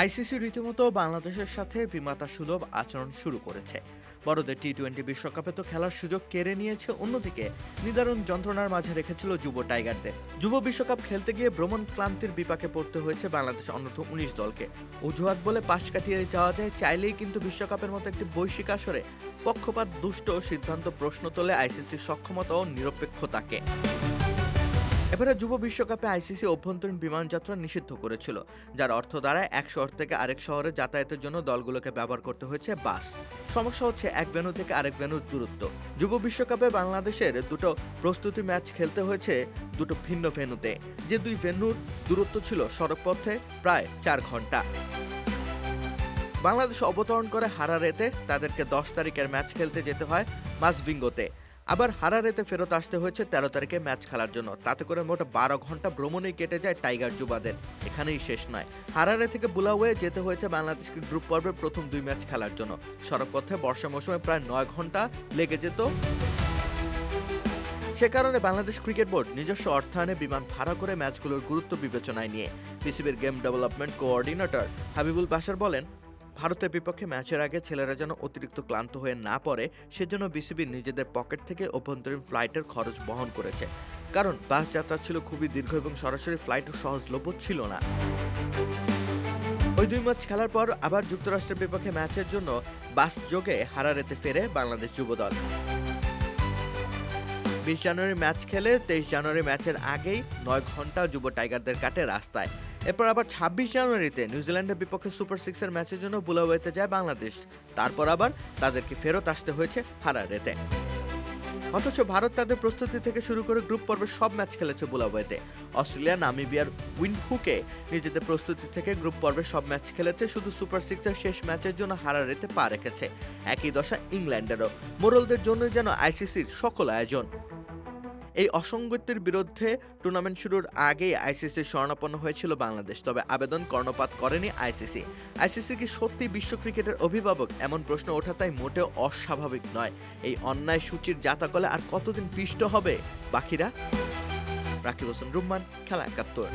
ICC রীতিমতো বাংলাদেশের সাথে বিমাতা সুলভ আচরণ শুরু করেছে। বড়দের টি টোয়েন্টি বিশ্বকাপে তো খেলার সুযোগ কেড়ে নিয়েছে অন্যদিকে, নিদারুণ যন্ত্রণার মাঝে রেখেছিল যুব টাইগারদের। যুব বিশ্বকাপ খেলতে গিয়ে ভ্রমণ ক্লান্তির বিপাকে পড়তে হয়েছে বাংলাদেশ অনূর্ধ্ব উনিশ দলকে। অজুহাত বলে পাশ কাটিয়ে যাওয়া যায় চাইলেই কিন্তু বিশ্বকাপের মতো একটি বৈশ্বিক আসরে পক্ষপাত, দুষ্ট সিদ্ধান্ত প্রশ্ন তোলে আইসিসির সক্ষমতা ও নিরপেক্ষতাকে। এবারে যুব বিশ্বকাপে আইসিসি অভ্যন্তরীণ বিমান যাত্রা নিষিদ্ধ করেছিল, যার অর্থ দ্বারা এক শহর থেকে আরেক শহরে যাতায়াতের জন্য দলগুলোকে ব্যবহার করতে হয়েছে বাস। সমস্যা হচ্ছে এক ভেন্যু থেকে আরেক ভেন্যুর দূরত্ব। যুব বিশ্বকাপে বাংলাদেশের দুটো প্রস্তুতি ম্যাচ খেলতে হয়েছে দুটো ভিন্ন ভেন্যুতে। যে দুই ভেন্যুর দূরত্ব ছিল সড়কপথে প্রায় চার ঘণ্টা। বাংলাদেশ অবতরণ করে হারারেতে তাদেরকে দশ তারিখের ম্যাচ খেলতে যেতে হয় মাসবিঙ্গোতে আবার হারারেতে ফেরত আসতে হয়েছে তেরো তারিখে ম্যাচ খেলার জন্য। তাতে করে মোট বারো ঘণ্টা ভ্রমণেই কেটে যায় টাইগার যুবাদের। এখানেই শেষ নয়। হারারে থেকে বুলাওয়ে যেতে হয়েছে বাংলাদেশকে গ্রুপ পর্বের প্রথম দুই ম্যাচ খেলার জন্য। সড়কপথে বর্ষা মৌসুমে প্রায় নয় ঘণ্টা লেগে যেত। সে কারণে বাংলাদেশ ক্রিকেট বোর্ড নিজস্ব অর্থায়নে বিমান ভাড়া করে ম্যাচগুলোর গুরুত্ব বিবেচনায় নিয়ে। পিসিবির game development coordinator Habibul Bashar বলেন ভারতের বিপক্ষে ম্যাচের আগে ছেলেরা যেন অতিরিক্ত ক্লান্ত হয়ে না পড়ে, সেজন্য বিসিবি নিজেদের পকেট থেকে অভ্যন্তরীণ ফ্লাইটের খরচ বহন করেছে। কারণ বাস যাত্রা ছিল খুবই দীর্ঘ এবং সরাসরি ফ্লাইটও সহজলভ্য ছিল না। ওই দুই ম্যাচ খেলার পর আবার যুক্তরাষ্ট্রের বিপক্ষে ম্যাচের জন্য বাস যোগে হারারেতে ফেরে বাংলাদেশ যুবদল। বিশ জানুয়ারি ম্যাচ খেলে তেইশ জানুয়ারি ম্যাচের আগেই নয় ঘণ্টা যুব টাইগারদের কাটে রাস্তায়। এরপর আবার ছাব্বিশ জানুয়ারিতে নিউজিল্যান্ডের বিপক্ষে সুপার সিক্সের ম্যাচের জন্য বুলাওয়েতে যায় বাংলাদেশ। তারপর আবার তাদেরকে ফেরত আসতে হয়েছে হারারেতে। অথচ ভারত তাদের প্রস্তুতি থেকে শুরু করে গ্রুপ পর্বের সব ম্যাচ খেলেছে বুলাওয়েতে। অস্ট্রেলিয়া, নামিবিয়ার উইনহুকে নিজেদের প্রস্তুতি থেকে গ্রুপ পর্বের সব ম্যাচ খেলেছে, শুধু সুপার সিক্সের শেষ ম্যাচের জন্য হারারেতে পা রেখেছে। একই দশা ইংল্যান্ডেরও। মোরলদের জন্যই যেন আইসিসির সকল আয়োজন। এই অসঙ্গতির বিরুদ্ধে টুর্নামেন্ট শুরুর আগেই আইসিসির স্বর্ণাপন্ন হয়েছিল বাংলাদেশ, তবে আবেদন কর্ণপাত করেনি আইসিসি। আইসিসি কি সত্যি বিশ্ব ক্রিকেটের অভিভাবক? এমন প্রশ্ন ওঠা তাই মোটেও অস্বাভাবিক নয়। এই অন্যায় সূচির জাতাকলে আর কতদিন পিষ্ট হবে? বাকিরা? রাকিব হোসেন রুম্মান, খেলা একাত্তর।